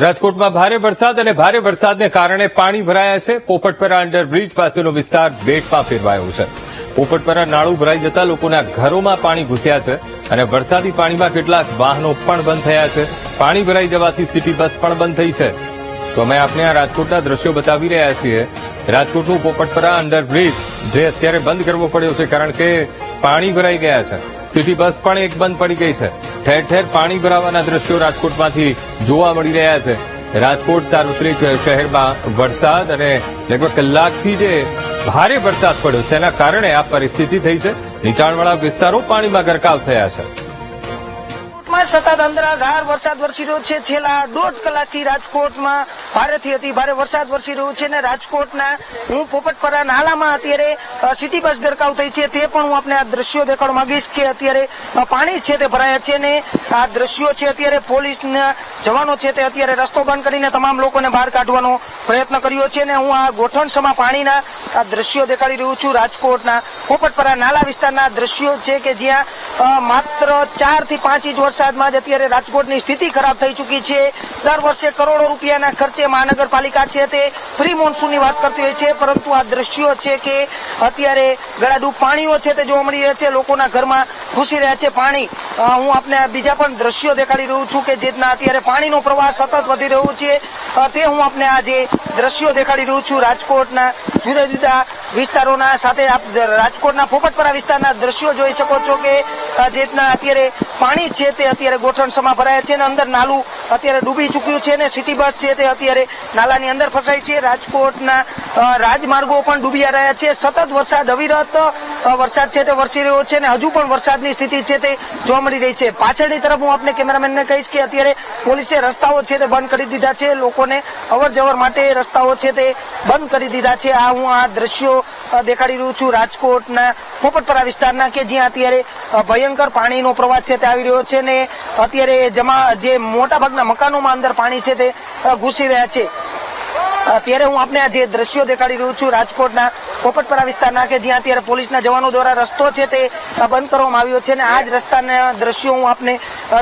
રાજકોટમાં ભારે વરસાદ અને ભારે વરસાદને કારણે પાણી ભરાયા છે. પોપટપરા અંડરબ્રિજ પાસેનો વિસ્તાર બેટમાં ફેરવાયો છે. પોપટપરા નાળું ભરાઈ જતા લોકોના ઘરોમાં પાણી ઘૂસ્યા છે અને વરસાદી પાણીમાં કેટલાક વાહનો પણ બંધ થયા છે. પાણી ભરાઈ જવાથી સિટી બસ પણ બંધ થઈ છે. તો અમે આપને આ રાજકોટના દ્રશ્યો બતાવી રહ્યા છીએ. રાજકોટનું પોપટપરા અંડરબ્રિજ જે અત્યારે બંધ કરવો પડ્યો છે કારણ કે પાણી ભરાઈ ગયા છે. સિટી બસ પણ એક બંધ પડી ગઈ છે. ઠેર ઠેર પાણી ભરાવાના દ્રશ્યો રાજકોટમાંથી જોવા મળી રહ્યા છે. રાજકોટ સાર્વત્રિક શહેરમાં વરસાદ અને લગભગ કલાકથી જે ભારે વરસાદ પડ્યો તેના કારણે આ પરિસ્થિતિ થઈ છે. નીચાણવાળા વિસ્તારો પાણીમાં ગરકાવ થયા છે. રાજકોટમાં સતત અંધરાધાર વરસાદ વરસી રહ્યો છે. છેલ્લા દોઢ કલાકથી રાજકોટમાં ભારેથી અતિ ભારે વરસાદ વરસી રહ્યો છે અને રાજકોટના હું પોપટપરા નાલામાં અત્યારે સિટી બસ ગરકાવ થઈ છે. તે પણ હું આપને આ દ્રશ્યો દેખાડવા માંગીશ કે અત્યારે પાણી છે તે ભરાયા છે અને આ દ્રશ્યો છે અત્યારે પોલીસના જવાનો છે તે અત્યારે રસ્તો બંધ કરીને તમામ લોકોને બહાર કાઢવાનો પ્રયત્ન કર્યો છે અને હું આ ગોઠણસમા પાણીના આ દ્રશ્યો દેખાડી રહ્યું છું. રાજકોટના પોપટપરા નાલા વિસ્તારના દ્રશ્યો છે કે જ્યાં માત્ર ચારથી પાંચ ઇંચ વરસાદમાં જ અત્યારે રાજકોટની સ્થિતિ ખરાબ થઈ ચૂકી છે. દર વર્ષે કરોડો રૂપિયાના ખર્ચે મહાનગરપાલિકા છે તે પ્રી મોન્સૂનની વાત કરતી હોય છે, પરંતુ આ દ્રશ્યો છે કે અત્યારે ગળાડૂબ પાણીઓ છે તે જોવા મળી રહ્યા છે, લોકોના ઘરમાં ઘૂસી રહ્યા છે પાણી. હું આપને બીજા પણ દ્રશ્યો દેખાડી રહ્યું છું કે જેના અત્યારે પાણીનો પ્રવાહ સતત વધી રહ્યો છે. તે હું આપને આજે દ્રશ્યો દેખાડી રહ્યું છું. રાજકોટના જુદા જુદા વિસ્તારોના સાથે આપ રાજકોટના પોપટપરા વિસ્તારના દ્રશ્યો જોઈ શકો છો કે જે રીતના અત્યારે પાણી છે તે અત્યારે ગોઠણસમાં ભરાયા છે અને અંદર નાલું અત્યારે ડૂબી ચૂક્યું છે અને સિટી બસ છે તે અત્યારે નાલાની અંદર ફસાઈ છે. રાજકોટના રાજમાર્ગો પણ ડૂબી રહ્યા છે. સતત વરસાદ અવિરત વરસાદ છે તે વરસી રહ્યો છે અને હજુ પણ વરસાદની સ્થિતિ છે તે જોવા મળી રહી છે. પાછળની તરફ હું આપને કેમેરામેનને કહીશ કે અત્યારે પોલીસે રસ્તાઓ છે તે બંધ કરી દીધા છે. લોકોને અવર જવર માટે રસ્તાઓ છે તે બંધ કરી દીધા છે. આ હું આ દ્રશ્યો દેખાડી રહ્યું છું રાજકોટના પોપટપરા વિસ્તારના કે જ્યાં અત્યારે ભયંકર પાણીનો પ્રવાહ છે તે આવી રહ્યો છે ને અત્યારે જમા, જે મોટાભાગના મકાનોમાં અંદર પાણી છે તે ઘૂસી રહ્યા છે. અત્યારે હું આપને આ જે દ્રશ્યો દેખાડી રહ્યું છું રાજકોટના પોપટપરા વિસ્તારના કે જ્યાં અત્યારે પોલીસના જવાનો દ્વારા રસ્તો છે તે બંધ કરવામાં આવ્યો છે અને આ જ રસ્તાના દ્રશ્યો હું આપને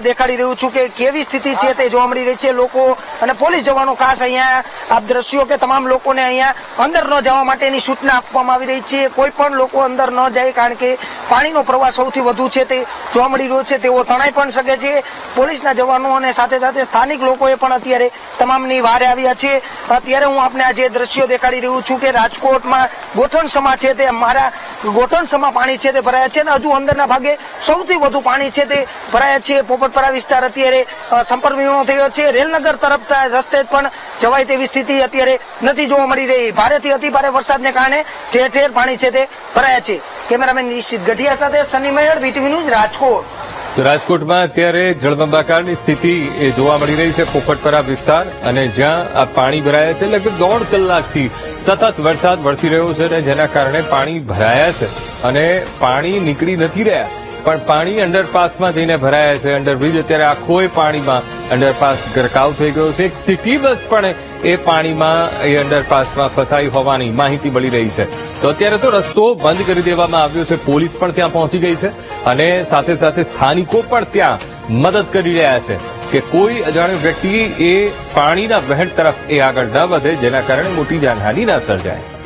દેખાડી રહ્યું છું કે કેવી સ્થિતિ છે તે જોવા મળી રહી છે લોકો અને પોલીસ જવાનો ખાસ અહીંયા આ દ્રશ્યો કે તમામ લોકોને અહીંયા અંદર ન જવા માટેની સૂચના આપવામાં આવી રહી છે. કોઈ પણ લોકો અંદર ન જાય કારણ કે પાણીનો પ્રવાહ સૌથી વધુ છે તે જોવા મળી રહ્યો છે. તેઓ તણાઈ પણ શકે છે. પોલીસના જવાનો અને સાથે સાથે સ્થાનિક લોકોએ પણ અત્યારે તમામની વારે આવ્યા છે. અત્યારે હું આપને આ દ્રશ્યો દેખાડી રહ્યું છું કે રાજકોટમાં ગોઠણસમા છે તે, મારા ગોઠણસમા પાણી છે તે ભરાયા છે અને હજુ અંદરના ભાગે સૌથી વધુ પાણી છે તે ભરાયા છે. પોપટપરા વિસ્તાર અત્યારે સંપર્ક વિહોણો થયો છે. રેલનગર તરફ રસ્તે પણ જવાય તેવી સ્થિતિ અત્યારે નથી જોવા મળી રહી. ભારેથી અતિ ભારે વરસાદને કારણે ઠેર ઠેર પાણી છે તે ભરાયા છે. કેમેરામેન નિશ્ચિત ગઢિયા સાથે સની મેળ વીટીવી ન્યૂઝ રાજકોટ. રાજકોટમાં અત્યારે જળબંબાકારની સ્થિતિ એ જોવા મળી રહી છે, પોપટપરા વિસ્તાર. અને જ્યાં આ પાણી ભરાયા છે, લગભગ દોઢ કલાકથી સતત વરસાદ વરસી રહ્યો છે અને જેના કારણે પાણી ભરાયા છે. અને પાણી નીકળી નથી રહ્યા. પણ પાણી અંડરપાસમાં જઈને ભરાયા છે. અંડરબ્રિજ અત્યારે આખો પાણીમાં અંડરપાસ ગરકાવ થઈ ગયો છે. એક સિટી બસ પણ એ પાણીમાં, એ અંડરપાસમાં ફસાઈ હોવાની માહિતી મળી રહી છે. તો અત્યારે તો રસ્તો બંધ કરી દેવામાં આવ્યો છે. પોલીસ પણ ત્યાં પહોંચી ગઈ છે અને સાથે સાથે સ્થાનિકો પણ ત્યાં મદદ કરી રહ્યા છે કે કોઈ અજાણ્યો વ્યક્તિ એ પાણીના વહેણ તરફ એ આગળ ન વધે, જેના કારણે મોટી જાનહાનિ ના સર્જાય.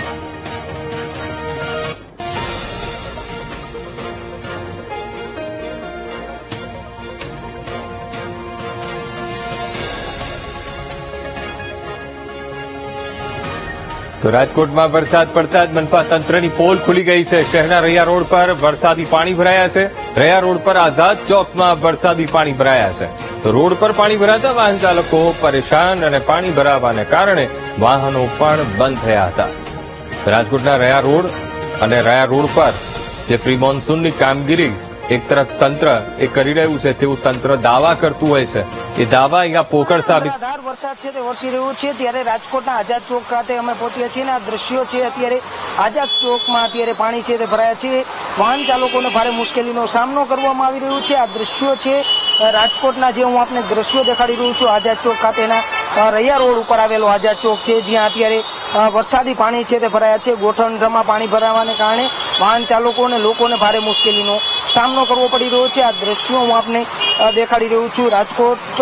તો રાજકોટમાં વરસાદ પડતા જ મનપા તંત્રની પોલ ખુલી ગઈ છે. શહેરના રૈયા રોડ પર વરસાદી પાણી ભરાયા છે. રૈયા રોડ પર આઝાદ ચોકમાં વરસાદી પાણી ભરાયા છે. તો રોડ પર પાણી ભરાતા વાહન ચાલકો પરેશાન અને પાણી ભરાવાને કારણે વાહનો પણ બંધ થયા હતા. રાજકોટના રયા રોડ અને રયા રોડ પર જે પ્રી મોન્સૂનની કામગીરી એક તરફ તંત્ર એ કરી રહ્યું છે, તેવું તંત્ર દાવા કરતું હોય છે. એ દાવા અહીંયા પોકળ સાબિત વરસાદ છે, તે વરસી રહ્યો છે, ત્યારે રાજકોટના આઝાદ ચોક ખાતે અમે પહોંચ્યા છીએ આ દ્રશ્યો છે, અત્યારે આઝાદ ચોકમાં અત્યારે પાણી છે, તે ભરાયા છે. વાહન ચાલકોને ભારે મુશ્કેલીનો સામનો કરવામાં આવી રહ્યો છે. આ દ્રશ્યો છે રાજકોટના જે હું આપને દ્રશ્યો દેખાડી રહ્યું છું, આઝાદ ચોક ખાતેના રૈયા રોડ ઉપર આવેલો આઝાદ ચોક છે, જ્યાં અત્યારે વરસાદી પાણી છે, તે ભરાયા છે. ગોઠણમાં પાણી ભરાવાને કારણે વાહન ચાલકો અને લોકોને ભારે મુશ્કેલીનો સામનો કરવો પડી રહ્યો છે. આ દ્રશ્યો હું આપને દેખાડી રહ્યું છું. રાજકોટ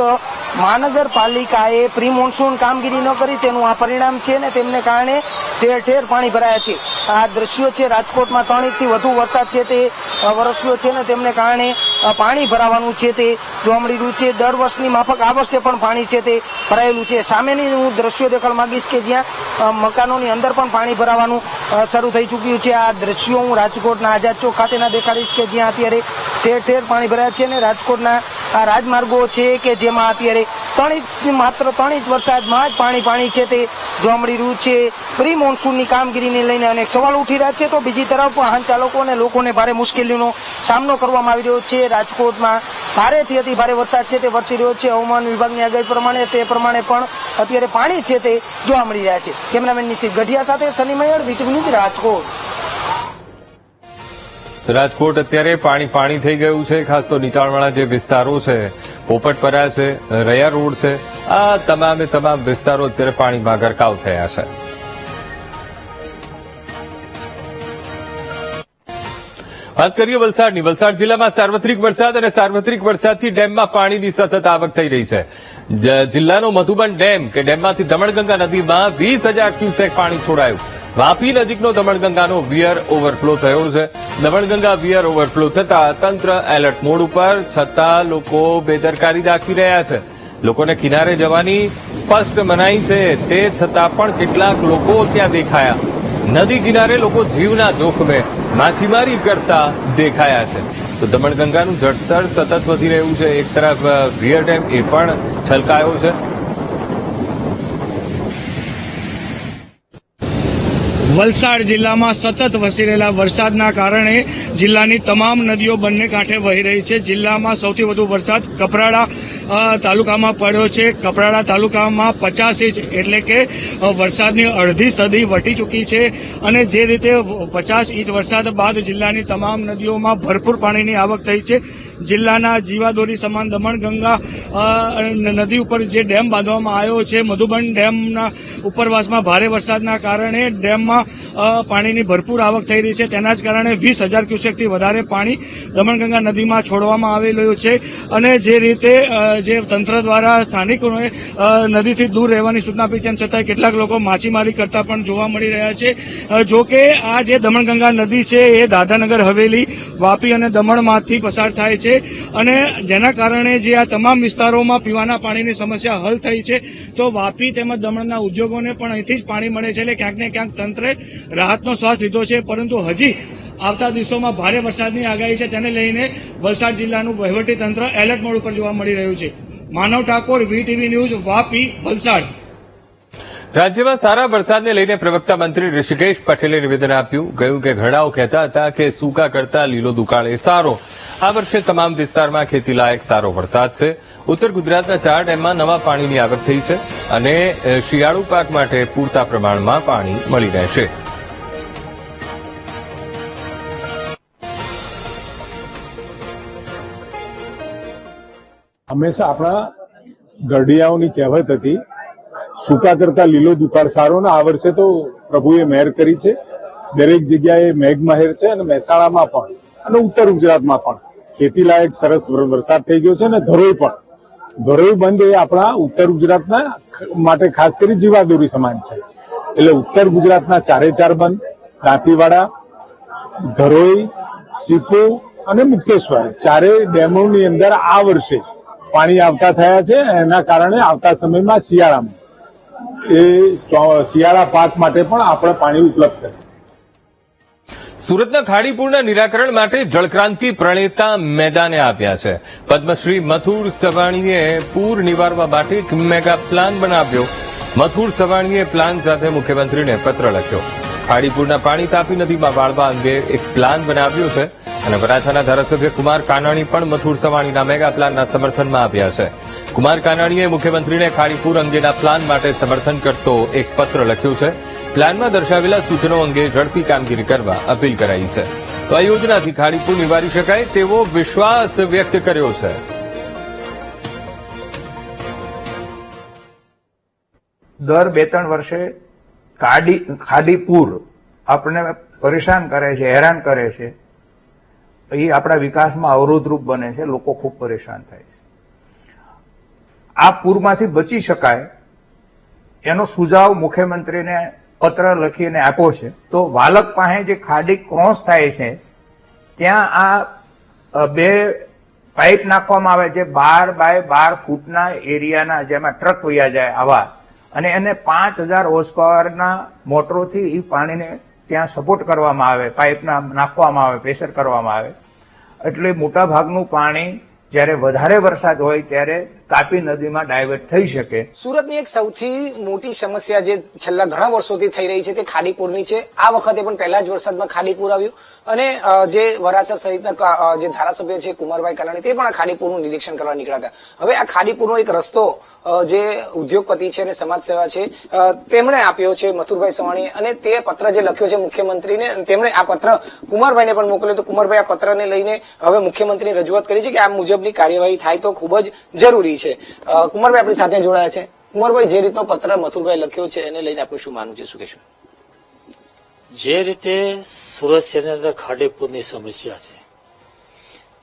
મહાનગરપાલિકાએ પ્રી મોન્સૂન કામગીરી ન કરી, તેનું આ પરિણામ છે ને તેમને કારણે ઠેર ઠેર પાણી ભરાયા છે. આ દ્રશ્યો છે, રાજકોટમાં ત્રણ ઇંચથી વધુ વરસાદ છે તે વરસ્યો છે ને તેમને કારણે પાણી ભરાવાનું છે તે જોવા મળી રહ્યું છે. દર વર્ષની માફક આ વર્ષે પણ પાણી છે તે ભરાયેલું છે. સામેની હું દ્રશ્યો દેખાડ માંગીશ કે જ્યાં મકાનોની અંદર પણ પાણી ભરાવાનું શરૂ થઈ ચૂક્યું છે. આ દ્રશ્યો હું રાજકોટના આઝાદ ચોક ખાતેના દેખાડીશ કે જ્યાં અત્યારે ઠેર ઠેર પાણી ભરાયા છે અને રાજકોટના આ રાજમાર્ગો છે કે જેમાં અત્યારે ત્રણ માત્ર ત્રણ ઇંચ વરસાદમાં જ પાણી પાણી છે તે જોવા રહ્યું છે. પ્રી મોન્સૂનની કામગીરીને લઈને અનેક સવાલ ઉઠી રહ્યા છે. તો બીજી તરફ વાહન ચાલકો અને લોકોને ભારે મુશ્કેલીનો સામનો કરવામાં આવી રહ્યો છે. રાજકોટમાં ભારેથી અતિ ભારે વરસાદ છે તે વરસી રહ્યો છે. હવામાન વિભાગની આગાહી પ્રમાણે તે પ્રમાણે પણ અત્યારે પાણી છે તે જોવા મળી રહ્યા છે. કેમેરામેન નિશિત ગઢિયા સાથે સની મયળ વીટીવી રાજકોટ. રાજકોટ અત્યારે પાણી પાણી થઈ ગયું છે, ખાસ તો નીચાણવાળા જે વિસ્તારો છે, પોપટપરા છે, રયા રોડ છે, આ તમામે તમામ વિસ્તારો અત્યારે પાણીમાં ગરકાવ થયા છે. વાત કરીએ વલસાડની. વલસાડ જિલ્લામાં સાર્વત્રિક વરસાદ અને સાર્વત્રિક વરસાદથી ડેમમાં પાણીની સતત આવક થઈ રહી છે. જિલ્લાનો મધુબન ડેમ, કે ડેમમાંથી દમણગંગા નદીમાં વીસ હજાર ક્યુસેક પાણી છોડાયું. વાપી નજીકનો દમણગંગાનો વિયર ઓવરફ્લો થયો છે. દમણગંગા વિયર ઓવરફ્લો થતા તંત્ર એલર્ટ મોડ ઉપર, છતાં લોકો બેદરકારી દાખવી રહ્યા છે. લોકોને કિનારે જવાની સ્પષ્ટ મનાઈ છે, તે છતાં પણ કેટલાક લોકો ત્યાં દેખાયા. નદી કિનારે લોકો જીવના જોખમે માછીમારી કરતા દેખાયા છે. તો દમણગંગાનું જળસ્તર સતત વધી રહ્યું છે. એક તરફ વિયર ડેમ એ પણ છલકાયો છે. વલસાડ જિલ્લામાં સતત વસી રહેલા વરસાદના કારણે જિલ્લાની તમામ નદીઓ બંને કાંઠે વહી રહી છે. જિલ્લામાં સૌથી વધુ વરસાદ કપરાડા તાલુકામાં પડ્યો છે. કપરાડા તાલુકામાં પચાસ ઇંચ એટલે કે વરસાદની અડધી સદી વટી ચૂકી છે અને જે રીતે પચાસ ઇંચ વરસાદ બાદ જિલ્લાની તમામ નદીઓમાં ભરપૂર પાણીની આવક થઈ છે. જિલ્લાના જીવાદોરી, સમાન દમણગંગા નદી ઉપર જે ડેમ બાંધવામાં આવ્યો છે, મધુબન ડેમના ઉપરવાસમાં ભારે વરસાદના કારણે ડેમમાં અ, પાણીની ભરપૂર આવક થઈ રહી છે. તેના જ કારણે વીસ હજાર ક્યુસેકથી વધારે પાણી દમણગંગા નદીમાં છોડવામાં આવેલું છે અને જે રીતે જે તંત્ર દ્વારા સ્થાનિકોને નદીથી દૂર રહેવાની સૂચના આપી તેમ છતાં કેટલાક લોકો માછીમારી કરતા પણ જોવા મળી રહ્યા છે. જો કે આ જે દમણગંગા નદી છે એ દાદાનગર હવેલી વાપી અને દમણમાંથી પસાર થાય છે અને જેના કારણે જે આ તમામ વિસ્તારોમાં પીવાના પાણીની સમસ્યા હલ થઈ છે. તો વાપી તેમજ દમણના ઉદ્યોગોને પણ અહીંથી જ પાણી મળે છે એટલે ક્યાંક ને ક્યાંક તંત્રે રાહતનો શ્વાસ લીધો છે, પરંતુ હજી આવતા દિવસોમાં ભારે વરસાદની આગાહી છે, તેને લઈને વલસાડ જિલ્લાનું વહીવટી તંત્ર એલર્ટ મોડ ઉપર જોવા મળી રહ્યું છે. Manav Thakor VTV news, Vapi, Valsad. રાજ્યમાં સારા વરસાદને લઈને પ્રવક્તા મંત્રી ઋષિકેશ પટેલે નિવેદન આપ્યું. કહ્યું કે ઘરડાઓ કહેતા હતા કે સૂકા કરતા લીલો દુકાળ એ સારો. આ વર્ષે તમામ વિસ્તારમાં ખેતી લાયક સારો વરસાદ છે. ઉત્તર ગુજરાતના ચાર ડેમમાં નવા પાણીની આવક થઈ છે અને શિયાળુ પાક માટે પૂરતા પ્રમાણમાં પાણી મળી રહેશે. હંમેશા આપણા ગરડિયાઓની કહેવત હતી સૂકા કરતા લીલો દુકાળ સારો ને આ વર્ષે તો પ્રભુએ મહેર કરી છે. દરેક જગ્યાએ મેઘમહેર છે અને મહેસાણામાં પણ અને ઉત્તર ગુજરાતમાં પણ. ખેતી લાયક સરસ વરસાદ થઈ ગયો છે અને ધરોઈ પણ. ધરોઈ બંધ એ આપણા ઉત્તર ગુજરાતના માટે ખાસ કરી જીવાદોરી સમાન છે. એટલે ઉત્તર ગુજરાતના ચારે ચાર બંધ, દાંતીવાડા, ધરોઈ, સીપુ અને મુક્તેશ્વર. ચારે ડેમોની અંદર આ વર્ષે પાણી આવતા થયા છે. એના કારણે આવતા સમયમાં શિયાળામાં. એ શિયાળા પાક માટે પણ આપણે પાણી ઉપલબ્ધ થશે. સુરતના ખાડીપુરના નિરાકરણ માટે જળક્રાંતિ પ્રણેતા મેદાને આવ્યા છે. પદ્મશ્રી મથુર સવાણીએ પૂર નિવારવા માટે એક મેગા પ્લાન બનાવ્યો. મથુર સવાણીએ પ્લાન સાથે મુખ્યમંત્રીને પત્ર લખ્યો. ખાડીપુરના પાણી તાપી નદીમાં વાળવા અંગે એક પ્લાન બનાવ્યો છે અને વરાછાના ધારાસભ્ય કુમાર કાનાણી પણ મથુર સવાણીના મેગા પ્લાનના સમર્થનમાં આવ્યા છે. કુમાર કાનાણીએ મુખ્યમંત્રીને ખાડીપુર અંગેના પ્લાન માટે સમર્થન કરતો એક પત્ર લખ્યો છે. પ્લાનમાં દર્શાવેલા સૂચનો અંગે ઝડપી કામગીરી કરવા અપીલ કરાઈ છે. તો આ યોજનાથી ખાડીપુર નિવારી શકાય તેવો વિશ્વાસ વ્યક્ત કર્યો છે. દર બે ત્રણ વર્ષે કાડી ખાડી પૂર આપણને પરેશાન કરે છે, હેરાન કરે છે. એ આપણા વિકાસમાં અવરોધરૂપ બને છે, લોકો ખૂબ પરેશાન થાય છે. આ પૂરમાંથી બચી શકાય એનો સુઝાવ મુખ્યમંત્રીને પત્ર લખીને આપ્યો છે. તો વાલક પાસે જે ખાડી ક્રોસ થાય છે, ત્યાં આ બે પાઇપ નાખવામાં આવે છે, બાર બાય બાર ફૂટના એરિયાના જેમાં ટ્રક વયા જાય આવા. અને એને પાંચ હજાર હોર્સ મોટરોથી એ પાણીને ત્યાં સપોર્ટ કરવામાં આવે, પાઇપના નાખવામાં આવે પ્રેશર કરવામાં આવે. એટલે મોટાભાગનું પાણી જ્યારે વધારે વરસાદ હોય ત્યારે તાપી નદીમાં ડાયવર્ટ થઈ શકે. સુરતની એક સૌથી મોટી સમસ્યા જે છેલ્લા ઘણા વર્ષોથી થઈ રહી છે તે ખાડીપુરની છે. આ વખતે પણ પહેલા જ વરસાદમાં ખાડીપુર આવ્યું. અને જે વરાછા સહિતના જે ધારાસભ્ય છે કુમારભાઈ કાનાણી તે પણ આ ખાડીપુરનું નિરીક્ષણ કરવા નીકળ્યા હતા. હવે આ ખાડીપુરનો એક રસ્તો જે ઉદ્યોગપતિ છે અને સમાજ સેવા છે તેમણે આપ્યો છે મથુરભાઈ સવાણી. અને તે પત્ર જે લખ્યો છે મુખ્યમંત્રીને, તેમણે આ પત્ર કુમારભાઈને પણ મોકલ્યો તો કુમારભાઈ આ પત્રને લઈને હવે મુખ્યમંત્રીની રજૂઆત કરી છે કે આ મુજબની કાર્યવાહી થાય તો ખૂબ જ જરૂરી છે. અ, કુમારભાઈ આપણી સાથે જોડાયા છે. કુમારભાઈ જે રીતનો પત્ર મથુરભાઈ લખ્યો છે એને લઈને આપણું શું માનવું છે? શું કહેશો? જે રીતે સુરત શહેરની અંદર ખાડીપુરની સમસ્યા છે.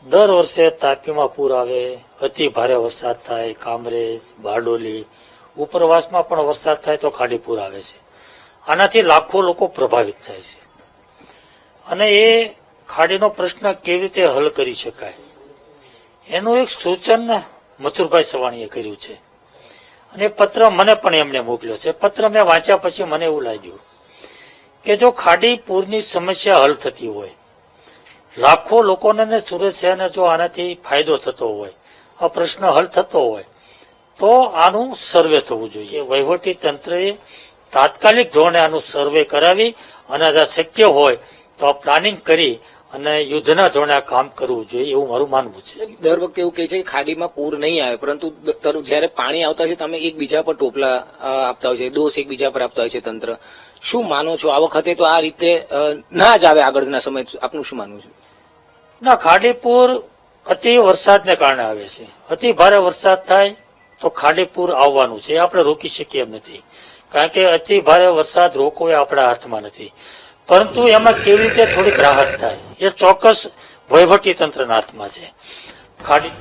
દર વર્ષે તાપીમાં પૂર આવે અતિ ભારે વરસાદ થાય કામરેજ બારડોલી ઉપરવાસમાં પણ વરસાદ થાય તો ખાડીપુર આવે છે. આનાથી લાખો લોકો પ્રભાવિત થાય છે. અને એ ખાડીનો પ્રશ્ન કેવી રીતે હલ કરી શકાય? એનું એક સૂચન મથુરભાઈ સવાણીએ કર્યું છે. અને પત્ર મને પણ એમણે મોકલ્યો છે. પત્ર મેં વાંચ્યા પછી મને એવું લાગ્યું કે જો ખાડી પૂરની સમસ્યા હલ થતી હોય, લાખો લોકોને ને સુરત શહેરને જો આનાથી ફાયદો થતો હોય, આ પ્રશ્ન હલ થતો હોય, તો આનું સર્વે થવું જોઈએ. વહીવટી તંત્રએ તાત્કાલિક ધોરણે આનું સર્વે કરાવી અને જો શક્ય હોય તો આ પ્લાનિંગ કરી અને યુદ્ધના ધોરણે આ કામ કરવું જોઈએ એવું મારું માનવું છે. દર વખતે એવું કહે છે કે ખાડીમાં પૂર નહીં આવે પરંતુ જ્યારે પાણી આવતા હોય છે તમે એકબીજા પર ટોપલા આપતા હોય છે દોષ એકબીજા પર આપતા હોય છે તંત્ર. શું માનો છો? આ વખતે તો આ રીતે ના જ આવે આગળના સમય. આપનું શું માનવું છે? ના ખાડીપુર અતિ વરસાદને કારણે આવે છે. અતિ ભારે વરસાદ થાય તો ખાડીપુર આવવાનું છે. આપણે રોકી શકીએ એમ નથી. કારણ કે અતિ ભારે વરસાદ રોકવો એ આપણા હાથમાં નથી. પરંતુ એમાં કેવી રીતે થોડીક રાહત થાય? એ ચોક્કસ વહીવટી તંત્રના હાથમાં છે. ખાડી